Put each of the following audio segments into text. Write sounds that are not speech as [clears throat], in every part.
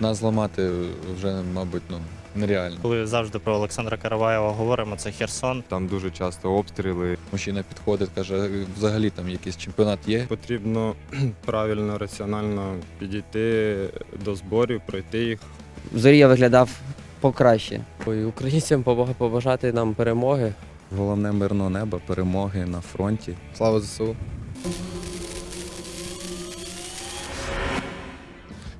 Нас зламати вже, мабуть, ну, нереально. Коли завжди про Олександра Караваєва говоримо, це Херсон. Там дуже часто обстріли. Мужчина підходить, каже, взагалі там якийсь чемпіонат є. Потрібно [clears throat] правильно, раціонально підійти до зборів, пройти їх. Зорія виглядав покраще. Ой, Українцям побажати нам перемоги. Головне мирного неба, перемоги на фронті. Слава ЗСУ!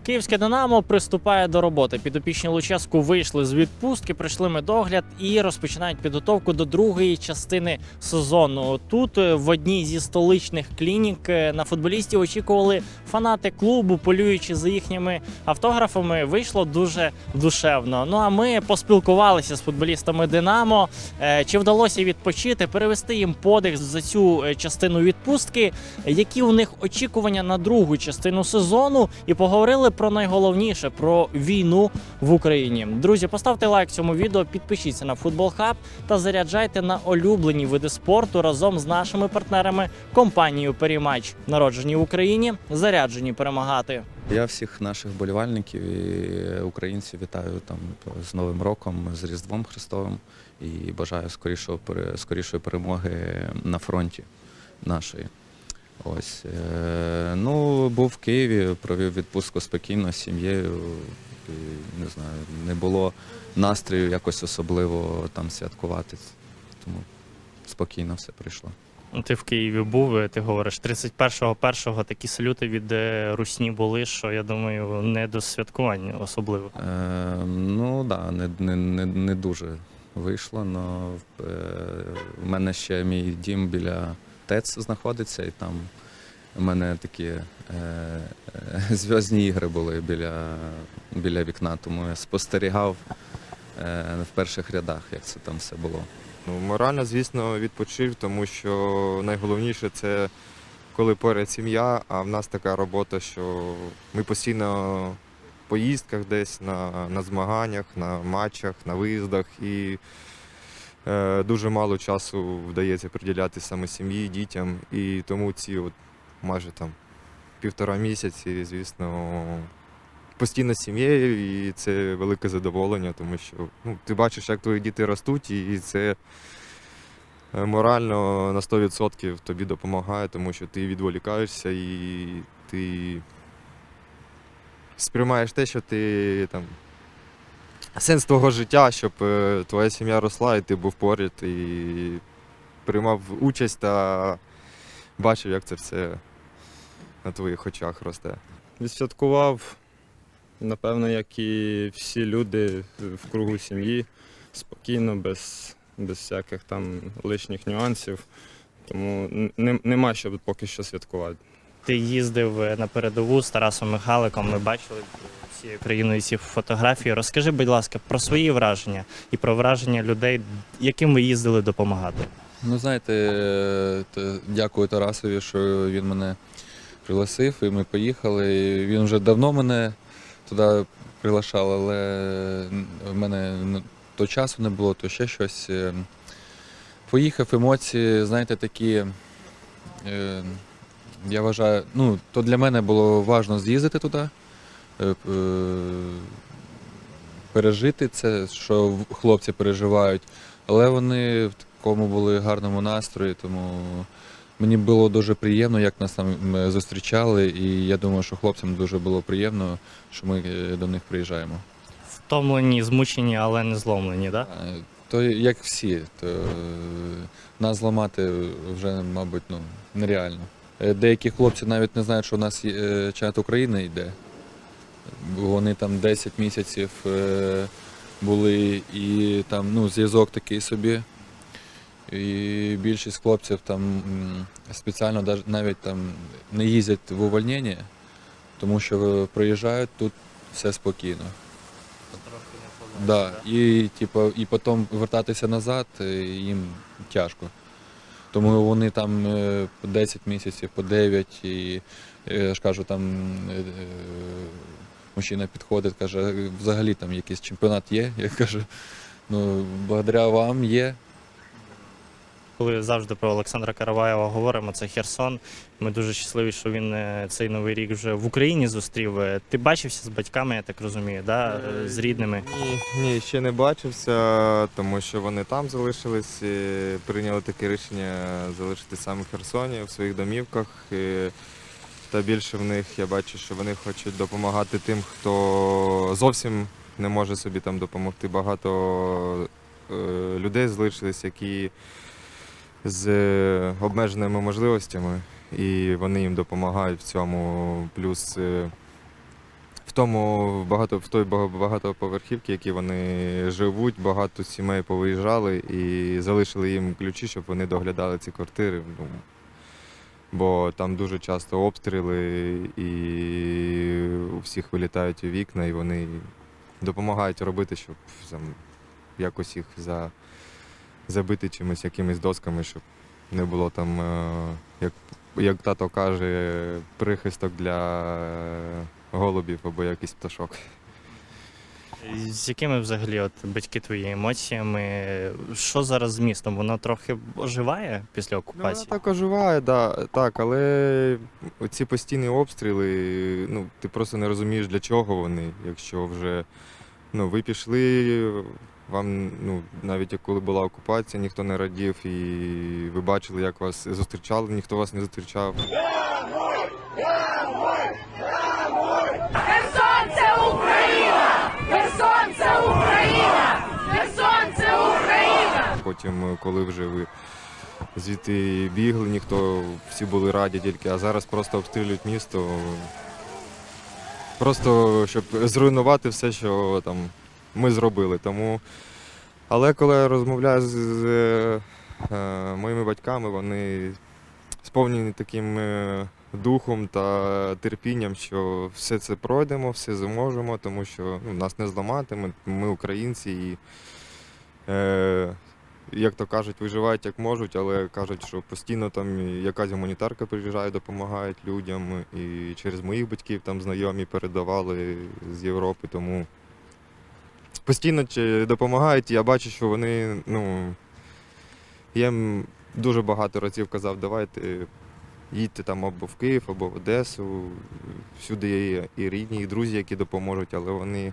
Київське Динамо приступає до роботи. Підопічні Луческу вийшли з відпустки, прийшли медогляд і розпочинають підготовку до другої частини сезону. Тут е, в одній зі столичних клінік е, на футболістів очікували фанати клубу, полюючи за їхніми автографами. Вийшло дуже душевно. Ну а ми поспілкувалися з футболістами Динамо. Е, Чи вдалося відпочити, перевести їм подих за цю частину відпустки? Які у них очікування на другу частину сезону? І поговорили про найголовніше про війну в Україні. Друзі, поставте лайк цьому відео, підпишіться на Футбол Хаб та заряджайте на улюблені види спорту разом з нашими партнерами компанією Перімач, народжені в Україні, заряджені перемагати. Я всіх наших болівальників і українців вітаю там з Новим роком, з Різдвом Христовим і бажаю скорішого скорішої перемоги на фронті нашої. Ось е, ну був в Києві, провів відпустку спокійно з сім'єю. І, не знаю, не було настрою якось особливо там святкувати. Тому спокійно все прийшло. Ти в Києві був. е, Ти говориш 31-го такі салюти від е, Русні були, що я думаю, не до святкування особливо. Е, ну так, да, не, не, не, не дуже вийшло, але в мене ще мій дім біля ТЕЦ знаходиться, і там у мене такі е, е, зв'язні ігри були біля, біля вікна, тому я спостерігав е, в перших рядах, як це там все було. Ну, морально, звісно, відпочив, тому що найголовніше це коли поряд сім'я, а в нас така робота, що ми постійно в поїздках десь на, на змаганнях, на матчах, на виїздах і дуже мало часу вдається приділяти саме сім'ї, дітям. І тому ці от майже там півтора місяці, звісно, постійно з сім'єю, і це велике задоволення, тому що ну, ти бачиш, як твої діти ростуть, і це е, морально на 100% тобі допомагає, тому що ти відволікаєшся і ти сприймаєш те, що ти там. Сенс твого життя, щоб е, твоя сім'я росла, і ти був поряд і приймав участь та бачив, як це все на твоїх очах росте. Відсвяткував, напевно, як і всі люди в кругу сім'ї, спокійно, без, без всяких там лишніх нюансів. Тому нема що поки що святкувати. Ти їздив е, на передову з Тарасом Михайликом. Ми бачили всією країною ці фотографії. Розкажи, будь ласка, про свої враження і про враження людей, яким ви їздили допомагати. Ну, знаєте, е, дякую Тарасові, що він мене пригласив, і ми поїхали. Він вже давно мене туди приглашав, але в мене то часу не було, то ще щось. Е, Поїхав, емоції, знаєте, такі. Я вважаю, ну, то для мене було важливо з'їздити туди, е, е, пережити це, що хлопці переживають. Але вони в такому були гарному настрої, тому мені було дуже приємно, як нас там зустрічали, і я думаю, що хлопцям дуже було приємно, що ми е, до них приїжджаємо. Втомлені, змучені, але не зломлені, так? То як всі, то нас зламати вже, мабуть, ну, нереально. Е, Деякі хлопці навіть не знають, що у нас е, України йде. Вони там 10 місяців е, були і там ну, зв'язок такий собі. І більшість хлопців там спеціально навіть там не їздять в увольнення, тому що приїжджають тут все спокійно. Да, і, типу, і потім вертатися назад їм тяжко. Тому вони там е, по 10 місяців, по 9, і е, я ж кажу, там е, мужчина підходить, каже, взагалі там якийсь чемпіонат є. Я кажу, ну, благодаря вам є. Коли завжди про Олександра Караваєва говоримо, це Херсон. Ми дуже щасливі, що він е, цей новий рік вже в Україні зустрів. Е, Ти бачився з батьками, я так розумію, да? е, з рідними. Ні, ні, ще не бачився, тому що вони там залишились, і прийняли таке рішення залишити саме в Херсоні, в своїх домівках. І, та більше в них я бачу, що вони хочуть допомагати тим, хто зовсім не може собі там допомогти. Багато людей залишились, які з е, обмеженими можливостями, і вони їм допомагають в цьому. Плюс е, в тому багато в той бага- багатоповерхівці, які вони живуть, багато сімей повиїжджали і залишили їм ключі, щоб вони доглядали ці квартири. Ну, бо там дуже часто обстріли і у всіх вилітають у вікна, і вони допомагають робити, щоб там, якось їх за, забити чимось, якимись досками, щоб не було там, е, як, як тато каже, прихисток для е, голубів або якийсь пташок. З якими взагалі от батьки твої емоціями? Що зараз з містом? Воно трохи оживає після Ну, вона так оживає, да, так, але ці постійні обстріли, ну, ти просто не розумієш, для чого вони, якщо вже ну, ви пішли, вам ну, навіть коли була окупація, ніхто не радів, і ви бачили, як вас зустрічали, ніхто вас не зустрічав. Херсон це Україна! Херсон це Україна! Херсон це Україна! Потім, е, коли вже ви звідти бігли, ніхто всі були раді тільки, а зараз просто обстрілюють місто. Просто щоб зруйнувати все, що там ми зробили. Тому... Але коли я розмовляю з, з е, моїми батьками, вони сповнені таким е, духом та терпінням, що все це пройдемо, все зможемо, тому що ну, нас не зламати, ми, ми українці і. Е, як то кажуть, виживають як можуть, але кажуть, що постійно там якась гуманітарка приїжджає, допомагають людям. І через моїх батьків там знайомі передавали з Європи. Тому постійно допомагають. Я бачу, що вони, ну, я їм дуже багато разів казав, давайте їдьте там або в Київ, або в Одесу. Всюди є і рідні, і друзі, які допоможуть, але вони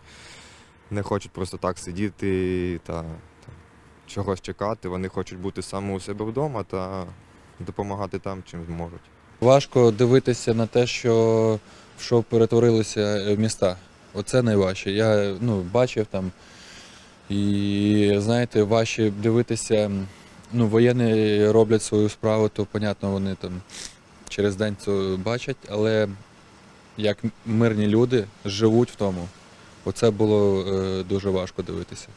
не хочуть просто так сидіти та чогось чекати. Вони хочуть бути саме у себе вдома та допомагати там, чим зможуть. Важко дивитися на те, що що перетворилися е, міста. Оце найважче. Я ну, бачив там. І знаєте, важче дивитися. Ну, воєнні роблять свою справу, то, понятно, вони там через день це бачать, але як мирні люди живуть в тому, оце було е, дуже важко дивитися.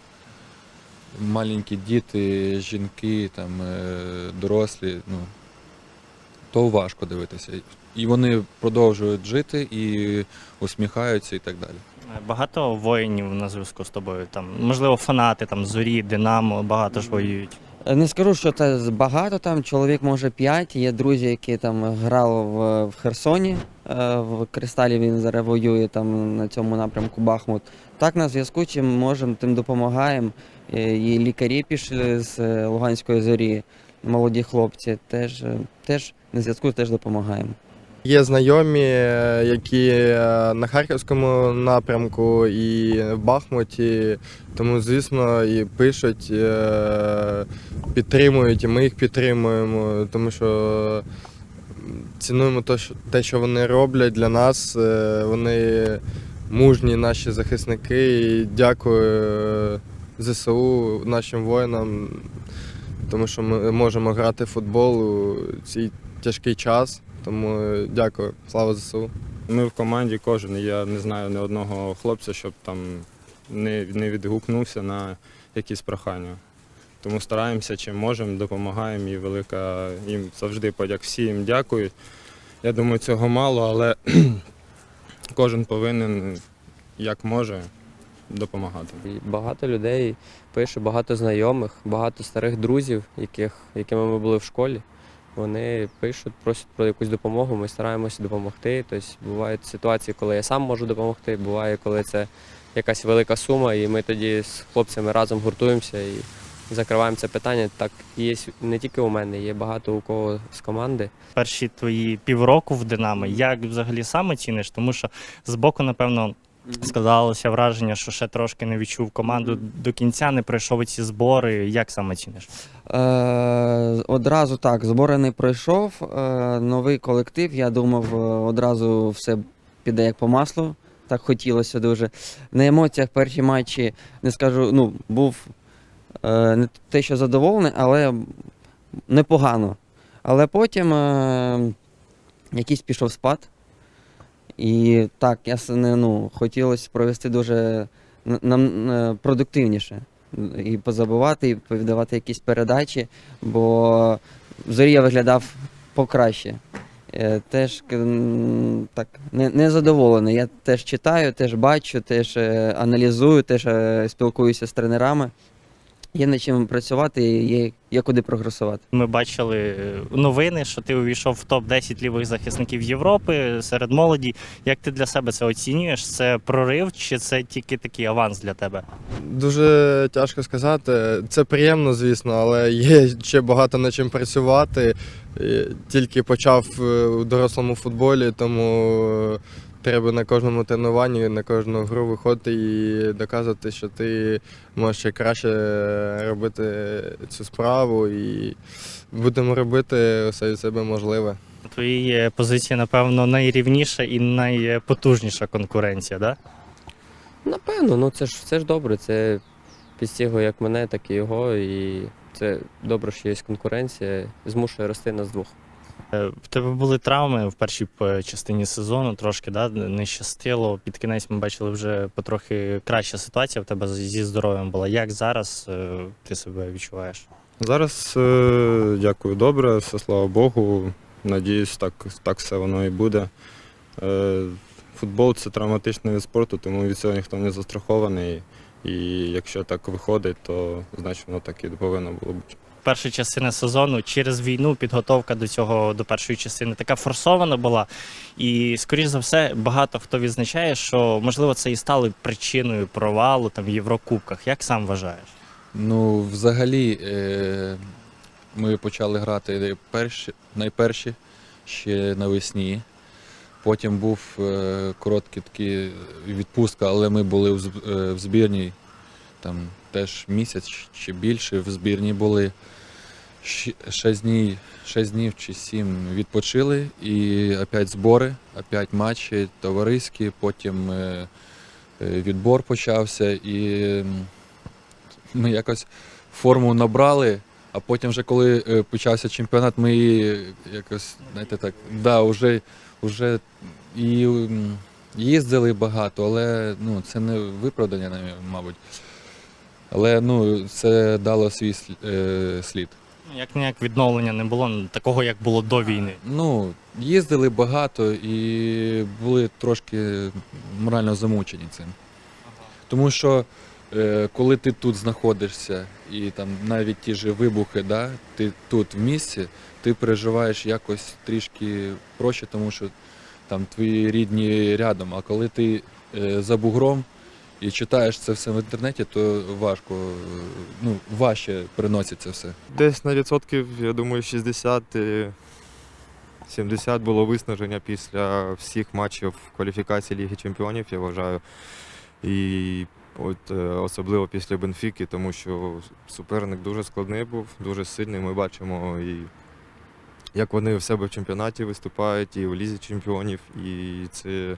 Маленькі діти, жінки, там, е, дорослі, ну, то важко дивитися. І вони продовжують жити і усміхаються і так далі. Багато воїнів на зв'язку з тобою. Там, можливо, фанати там зорі, Динамо, багато ж воюють. Не скажу, що це багато там, чоловік може 5. Є друзі, які там грали в, в Херсоні, е, в Кристалі він зараз воює там на цьому напрямку Бахмут. Так на зв'язку, чим можемо, тим допомагаємо. Е, І лікарі пішли з е, Луганської зорі, молоді хлопці, теж, теж на зв'язку теж допомагаємо. Є знайомі, е, які е, на харківському напрямку і в Бахмуті, тому, звісно, і пишуть, е, підтримують, і ми їх підтримуємо, тому що цінуємо те, що- вони роблять для нас. Вони мужні наші захисники. І дякую ЗСУ, нашим воїнам, тому що ми можемо грати в футбол у цей тяжкий час. Тому е, дякую, слава ЗСУ. Ми в команді кожен. Я не знаю ні одного хлопця, щоб там не, не відгукнувся на якісь прохання. Тому стараємося, чим можемо, допомагаємо і велика їм завжди подяк. Всі їм дякують. Я думаю, цього мало, але [clears throat] кожен повинен як може допомагати. І багато людей пише, багато знайомих, багато старих друзів, яких, якими ми були в школі. Вони пишуть, просять про якусь допомогу, ми стараємося допомогти. Тобто бувають ситуації, коли я сам можу допомогти, буває, коли це якась велика сума, і ми тоді з хлопцями разом гуртуємося і закриваємо це питання. Так є не тільки у мене, є багато у кого з команди. Перші твої півроку в Динамо, як взагалі саме ціниш? Тому що збоку, напевно, складалося враження, що ще трошки не відчув команду до кінця, не пройшов ці збори. Як саме ціниш? Е, одразу так, збори не пройшов. Е, новий колектив. Я думав, е, одразу все піде як по маслу. Так хотілося дуже. На емоціях перші матчі, не скажу, ну, був е, не те, що задоволений, але непогано. Але потім е, якийсь пішов спад. І так, я ну, хотілося провести дуже нам е, продуктивніше і позабувати, і повідавати якісь передачі, бо в зорі я виглядав покраще. Е, Теж так не, не задоволений. Я теж читаю, теж бачу, теж е, аналізую, теж спілкуюся з тренерами. Є над чим працювати, є, є куди прогресувати. Ми бачили е, новини, що ти увійшов в топ-10 лівих захисників Європи серед молоді. Як ти для себе це оцінюєш? Це прорив чи це тільки такий аванс для тебе? Дуже тяжко сказати. Це приємно, звісно, але є ще багато над чим працювати. Тільки почав е, у дорослому футболі, тому е, треба на кожному тренуванні, на кожну гру виходити і доказувати, що ти можеш ще краще робити цю справу. І будемо робити все від себе можливе. У твоїй е, позиції, напевно, найрівніша і найпотужніша конкуренція, да? Напевно, ну це ж це ж добре. Це підстігує як мене, так і його. І це добре, що є конкуренція, змушує рости нас двох. Е, В тебе були травми в першій частині сезону, трошки да, не щастило. Під кінець ми бачили вже потрохи краща ситуація в тебе зі здоров'ям була. Як зараз е, ти себе відчуваєш? Зараз е, дякую добре, все слава Богу. Надіюсь, так, так все воно і буде. Е, футбол це травматичний вид спорту, тому від цього ніхто не застрахований. І якщо так виходить, то значить воно так і повинно було бути. Перша частина сезону через війну підготовка до цього до першої частини така форсована була. І, скоріш за все, багато хто відзначає, що можливо це і стало причиною провалу там в Єврокубках. Як сам вважаєш? Ну, взагалі, е, ми почали грати перші, найперші ще навесні. Потім був е, короткий такий відпустка, але ми були в е, в збірній там теж місяць чи більше в збірній були. Щ- Шість днів, шість днів чи сім відпочили і опять збори, опять матчі товариські, потім е, е, відбор почався і ми якось форму набрали, а потім, вже коли е, почався чемпіонат, ми її якось, знаєте так, да, вже, вже і їздили багато, але ну, це не виправдання, мабуть. Але ну, це дало свій слід. Як ніяк відновлення не було такого, як було до війни. Ну, їздили багато і були трошки морально замучені цим. Тому що е, коли ти тут знаходишся, і там навіть ті ж вибухи, да, ти тут в місті, ти переживаєш якось трішки проще, тому що там твої рідні рядом. А коли ти е, за бугром і читаєш це все в інтернеті, то важко, ну, важче переноситься все. Десь на відсотків, я думаю, 60 е, 70 було виснаження після всіх матчів кваліфікації Ліги Чемпіонів, я вважаю. І от е, особливо після Бенфіки, тому що суперник дуже складний був, дуже сильний. Ми бачимо і як вони в себе в чемпіонаті виступають, і в Лізі Чемпіонів. І це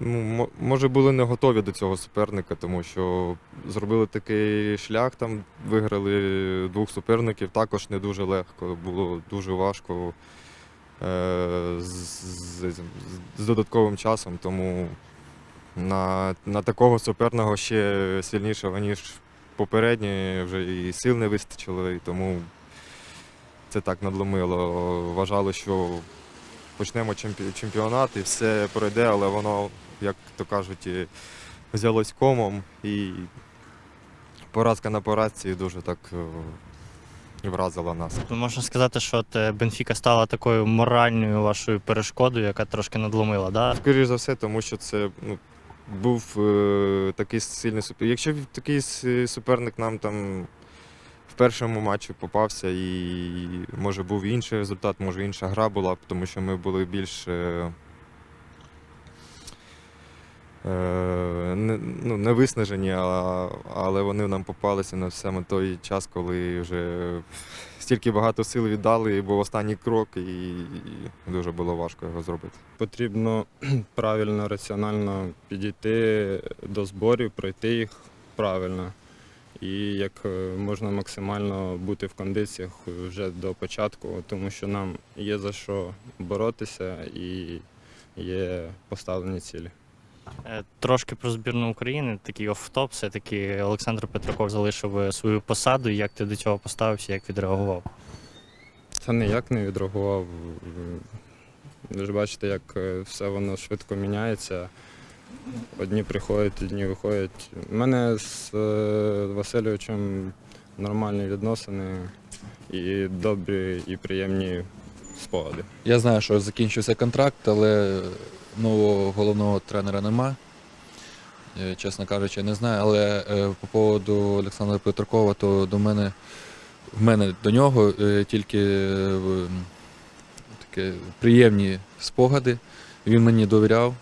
ну, може були не готові до цього суперника, тому що зробили такий шлях, там виграли двох суперників, також не дуже легко, було дуже важко е, з, з, з додатковим часом, тому на, на такого суперного ще сильнішого, ніж попередній, вже і сил не вистачило, і тому це так надломило. Вважали, що почнемо чемпіонат і все пройде, але воно, як то кажуть, взялось комом і поразка на поразці дуже так е, вразила нас. Ну, Можна сказати, що от е, Бенфіка стала такою моральною вашою перешкодою, яка трошки надломила, да? Скоріше за все, тому що це ну, був е, такий сильний суперник. Якщо такий суперник нам там в першому матчі попався і може був інший результат, може інша гра була тому що ми були більш. Е, не, ну, не виснажені, а, але вони нам попалися на саме той час, коли вже стільки багато сил віддали, і був останній крок, і, і дуже було важко його зробити. Потрібно [clears throat] правильно, раціонально підійти до зборів, пройти їх правильно. І як е, можна максимально бути в кондиціях вже до початку, тому що нам є за що боротися і є поставлені цілі. Е, Трошки про збірну України, такий офтоп, все-таки Олександр Петраков залишив свою посаду. Як ти до цього поставився, як відреагував? Та ніяк не відреагував. Ви ж бачите, як е, все воно швидко міняється. Одні приходять, одні виходять. У мене з е, Васильовичем нормальні відносини і добрі, і приємні спогади. Я знаю, що закінчився контракт, але нового головного тренера нема. Е, Чесно кажучи, не знаю. Але е, по поводу Олександра Петракова, то до мене в мене до нього е, тільки таке приємні спогади. Він мені довіряв.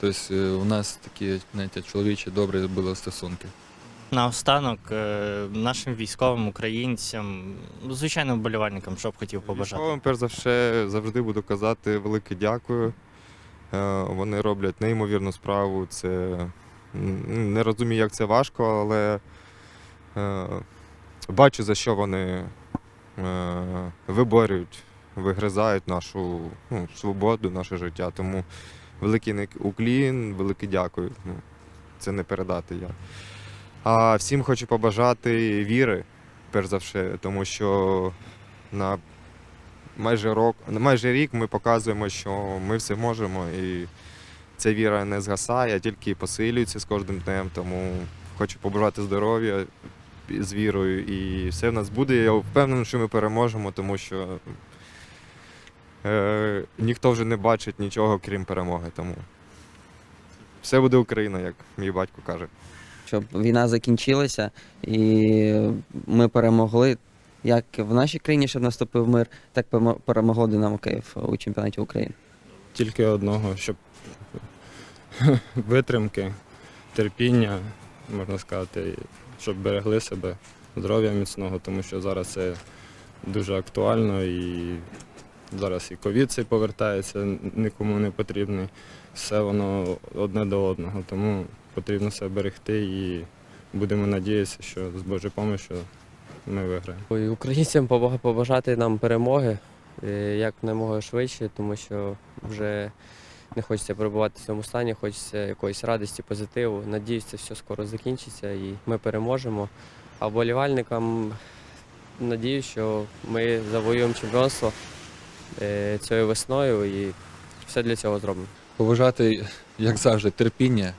Тобто у нас такі знаєте, чоловічі добрі були стосунки. Наостанок нашим військовим українцям, ну, звичайно, вболівальникам, що б хотів побажати. Військовим, перш за все, завжди буду казати велике дякую. Е, Вони роблять неймовірну справу. Це не розумію, як це важко, але е, бачу, за що вони е, виборюють, вигризають нашу ну, свободу, наше життя. Тому великий уклін, велике дякую. Ну, це не передати як. А всім хочу побажати віри, перш за все, тому що на майже рок, майже рік ми показуємо, що ми все можемо, і ця віра не згасає, а тільки посилюється з кожним днем. Тому хочу побажати здоров'я з вірою, і все в нас буде. Я впевнений, що ми переможемо, тому що е, ніхто вже не бачить нічого, крім перемоги. Тому все буде Україна, як мій батько каже. щоб війна закінчилася і ми перемогли як в нашій країні, щоб наступив мир, так перемогло Динамо Київ у чемпіонаті України. Тільки одного, щоб [laughs] витримки, терпіння, можна сказати, щоб берегли себе, здоров'я міцного, тому що зараз це дуже актуально і зараз і ковід цей повертається, нікому не потрібний. Все воно одне до одного, тому потрібно себе берегти і будемо надіятися, що з Божою допомогою ми виграємо. Українцям побажати нам перемоги е, як немога швидше, тому що вже не хочеться перебувати в цьому стані, хочеться якоїсь радості, позитиву. Надіюсь, це все скоро закінчиться і ми переможемо. А вболівальникам надію, що ми завоюємо чемпіонство е, цією весною і все для цього зробимо. Побажати, як завжди, терпіння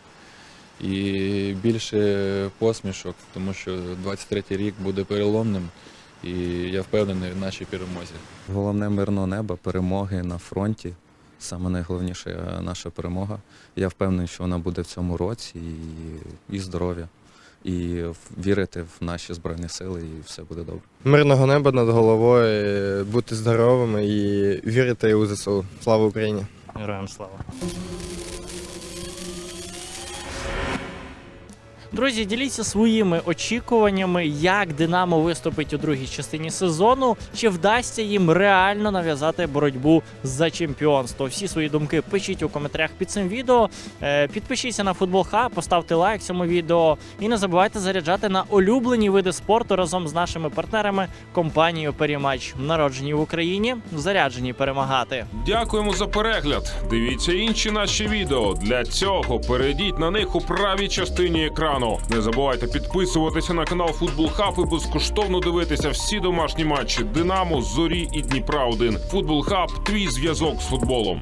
і більше посмішок, тому що 23-й рік буде переломним, і я впевнений в нашій перемозі. Головне мирного неба, перемоги на фронті. Саме найголовніша е, наша перемога. Я впевнений, що вона буде в цьому році і, і здоров'я. І вірити в наші збройні сили, і все буде добре. Мирного неба над головою, бути здоровими і вірити у ЗСУ. Слава Україні! Героям слава. Друзі, діліться своїми очікуваннями, як Динамо виступить у другій частині сезону. Чи вдасться їм реально нав'язати боротьбу за чемпіонство? Всі свої думки пишіть у коментарях під цим відео. Е, Підпишіться на футбол Хаб, поставте лайк цьому відео і не забувайте заряджати на улюблені види спорту разом з нашими партнерами компанією Перімач, народжені в Україні, заряджені перемагати. Дякуємо за перегляд. Дивіться інші наші відео. Для цього перейдіть на них у правій частині екрану. Не забувайте підписуватися на канал Футбол Хаб і безкоштовно дивитися всі домашні матчі Динамо, Зорі і Дніпра 1 Футбол Хаб твій зв'язок з футболом.